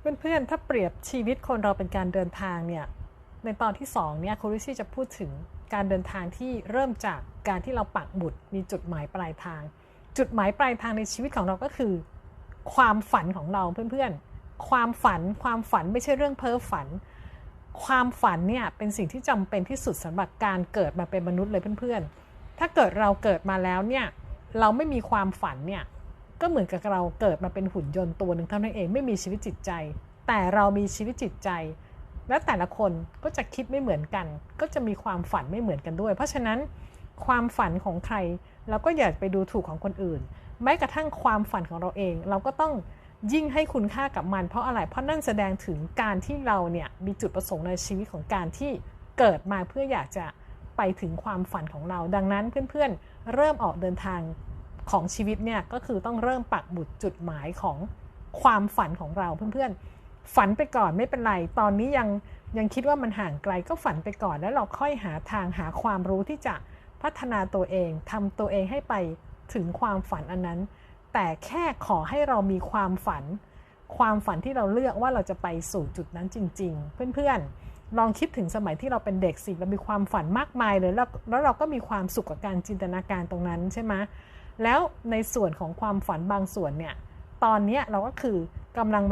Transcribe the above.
เพื่อนๆ ถ้าเปรียบชีวิตคนเราเป็นการเดินทางเนี่ย ในตอนที่2เนี่ยคุริชี่จะพูดถึงการเดินทางที่เริ่มจากการที่เราปักหมุดมีจุดหมายปลายทาง จุดหมายปลายทางในชีวิตของเราก็คือ ความฝันของเราเพื่อนๆ ความฝันความฝันไม่ใช่เรื่องเพ้อฝัน ความฝันเนี่ยเป็นสิ่งที่จำเป็นที่สุดสำหรับการเกิดมาเป็นมนุษย์เลยเพื่อนๆ ถ้าเกิดเราเกิดมาแล้วเนี่ยเราไม่มีความฝันเนี่ย ก็เหมือนกับเราเกิดมาเป็นหุ่นยนต์ตัวหนึ่งเท่านั้นเองไม่มีชีวิตจิตใจ แต่เรามีชีวิตจิตใจ และแต่ละคนก็จะคิดไม่เหมือนกัน ก็จะมีความฝันไม่เหมือนกันด้วย เพราะฉะนั้นความฝันของใครเราก็อย่าไปดูถูกของคนอื่น แม้กระทั่งความฝันของเราเอง เราก็ต้องยิ่งให้คุณค่ากับมัน เพราะอะไร เพราะนั่นแสดงถึงการที่เราเนี่ยมีจุดประสงค์ในชีวิตของการที่เกิดมาเพื่ออยากจะไปถึงความฝันของเรา ดังนั้นเพื่อนๆเริ่มออกเดินทาง ของชีวิตเนี่ยก็คือต้องเริ่มปักบุตรจุดหมายของความฝันของเราเพื่อนๆ ฝันไปก่อนไม่เป็นไร ตอนนี้ยังยังคิดว่ามันห่างไกลก็ฝันไปก่อน แล้วเราค่อยหาทางหาความรู้ที่จะพัฒนาตัวเองทำตัวเองให้ไปถึงความฝันอันนั้น แต่แค่ขอให้เรามีความฝัน ความฝันที่เราเลือกว่าเราจะไปสู่จุดนั้นจริง ๆ เพื่อนๆ ลองคิดถึงสมัยที่เราเป็นเด็กสิเรามีความฝันมากมายเลยแล้วแล้วเราก็มีความสุขกับการจินตนาการตรงนั้นใช่ไหม แล้วในส่วนของความฝันบางส่วนเนี่ย ตอนนี้เราก็คือกำลัง